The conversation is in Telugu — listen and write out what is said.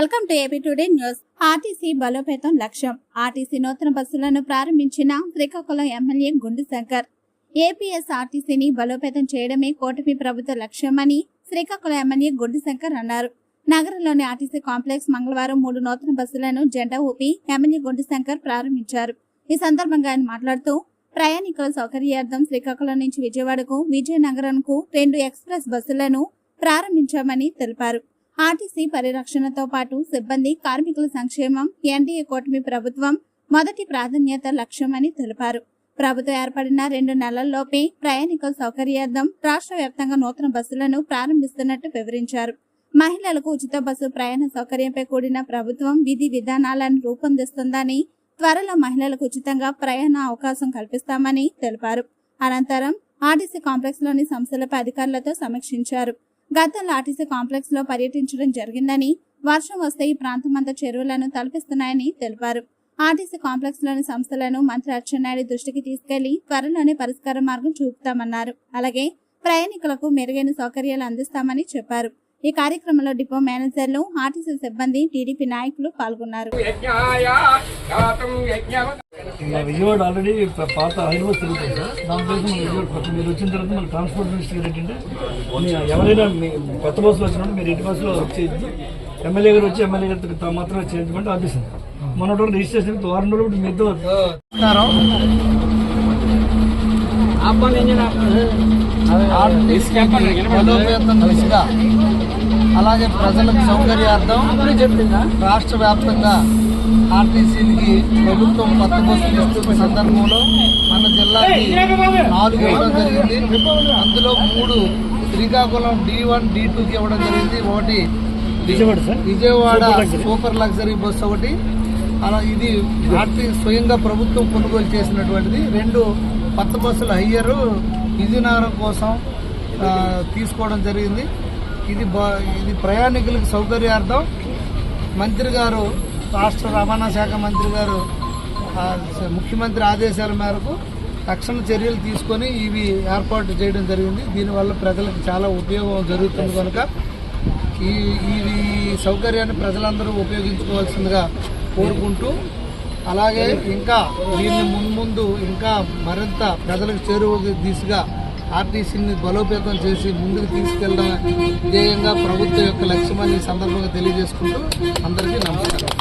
Welcome to AP today news. RTC బలోపేతం లక్ష్యం. ఆర్టీసీ నూతన బస్సులను ప్రారంభించిన శ్రీకాకుళం ఎమ్మెల్యే గుండు శంకర్. ఏపీఎస్ ఆర్టీసీని బలోపేతం చేయడమే కూటమి ప్రభుత్వ లక్ష్యమని శ్రీకాకుళం ఎమ్మెల్యే గుండు శంకర్ అన్నారు. నగరంలోని ఆర్టీసీ కాంప్లెక్స్ మంగళవారం మూడు నూతన బస్సులను జెండా ఊపి ఎమ్మెల్యే గుండు శంకర్ ప్రారంభించారు. ఈ సందర్భంగా ఆయన మాట్లాడుతూ ప్రయాణికుల సౌకర్యార్థం శ్రీకాకుళం నుంచి విజయవాడకు విజయనగరంకు రెండు ఎక్స్ప్రెస్ బస్సులను ప్రారంభించామని తెలిపారు. ఆర్టీసీ పరిరక్షణతో పాటు సిబ్బంది కార్మికుల సంక్షేమం ఎన్డీఏ కూటమి ప్రభుత్వం మొదటి ప్రాధాన్యత లక్ష్యమని తెలిపారు. ప్రభుత్వం ఏర్పడిన రెండు నెలల్లోపే ప్రయాణికుల సౌకర్యార్థం రాష్ట్ర వ్యాప్తంగా నూతన బస్సులను ప్రారంభిస్తున్నట్టు వివరించారు. మహిళలకు ఉచిత బస్సు ప్రయాణ సౌకర్యంపై కూడిన ప్రభుత్వం విధి విధానాలను రూపొందిస్తుందని త్వరలో మహిళలకు ఉచితంగా ప్రయాణ అవకాశం కల్పిస్తామని తెలిపారు. అనంతరం ఆర్టీసీ కాంప్లెక్స్లోని సంస్థలపై అధికారులతో సమీక్షించారు. గతంలో ఆర్టీసీ కాంప్లెక్స్లో పర్యటించడం జరిగిందని వర్షం వస్తే ఈ ప్రాంతమంతా చెరువులను తలపిస్తున్నాయని తెలిపారు. ఆర్టీసీ కాంప్లెక్స్లోని సంస్థలను మంత్రి అచ్చెన్నాయుడు దృష్టికి తీసుకెళ్ళి త్వరలోనే పరిష్కార మార్గం చూపుతామన్నారు. అలాగే ప్రయాణికులకు మెరుగైన సౌకర్యాలు అందిస్తామని చెప్పారు. ఈ కార్యక్రమంలో డిపో మేనేజర్లు ఆర్టీసీ సిబ్బంది టీడీపీ నాయకులు పాల్గొన్నారు. విజయవాడ ఆల్రెడీ పాత హైదరాబాద్ తిరుగుతుంది సార్. దానికోసం విజయవాడ కొత్త మీరు వచ్చిన తర్వాత మన ట్రాన్స్పోర్ట్ మినిస్టర్ ఏంటంటే ఎవరైనా మీ కొత్త బస్సులు వచ్చినప్పుడు మీరు ఇంటి బస్సులో వచ్చేది ఎమ్మెల్యే గారు వచ్చి ఎమ్మెల్యే గారితో మాత్రమే చేయించమంటే ఆఫీసింది మన రిజిస్ట్రేషన్ వారం రోజులు మీతో బలోపేతం అలాగే ప్రజలకు సౌకర్యార్థం రాష్ట్ర వ్యాప్తంగా ఆర్టీసీలకి ప్రభుత్వం కొత్త బస్సులు ఇస్తున్న సందర్భంలో మన జిల్లాకి నాలుగు ఇవ్వడం జరిగింది. అందులో మూడు శ్రీకాకుళం డి వన్ డి టూకి ఇవ్వడం జరిగింది. ఒకటి విజయవాడ సూపర్ లగ్జరీ. బస్ ఒకటి. అలా ఇది ఆర్టీ స్వయంగా ప్రభుత్వం కొనుగోలు చేసినటువంటిది. రెండు కొత్త బస్సులు హయ్యర్ విజయనగరం కోసం తీసుకోవడం జరిగింది. ఇది బ- ఇది ప్రయాణికులకు సౌకర్యార్థం. మంత్రి గారు రాష్ట్ర రవాణా శాఖ మంత్రి గారు ముఖ్యమంత్రి ఆదేశాల మేరకు తక్షణ చర్యలు తీసుకొని ఇవి ఏర్పాటు చేయడం జరిగింది. దీనివల్ల ప్రజలకు చాలా ఉపయోగం జరుగుతుంది కనుక ఈ ఈ సౌకర్యాన్ని ప్రజలందరూ ఉపయోగించుకోవాల్సిందిగా కోరుకుంటూ అలాగే ఇంకా దీన్ని మున్ముందు ఇంకా మరింత ప్రజలకు చేరువ దిశగా ఆర్టీసీని బలోపేతం చేసి ముందుకు తీసుకెళ్ళడం ధ్యేయంగా ప్రభుత్వం యొక్క లక్ష్యమని సందర్భంగా తెలియజేసుకుంటూ అందరికీ నమస్కారం.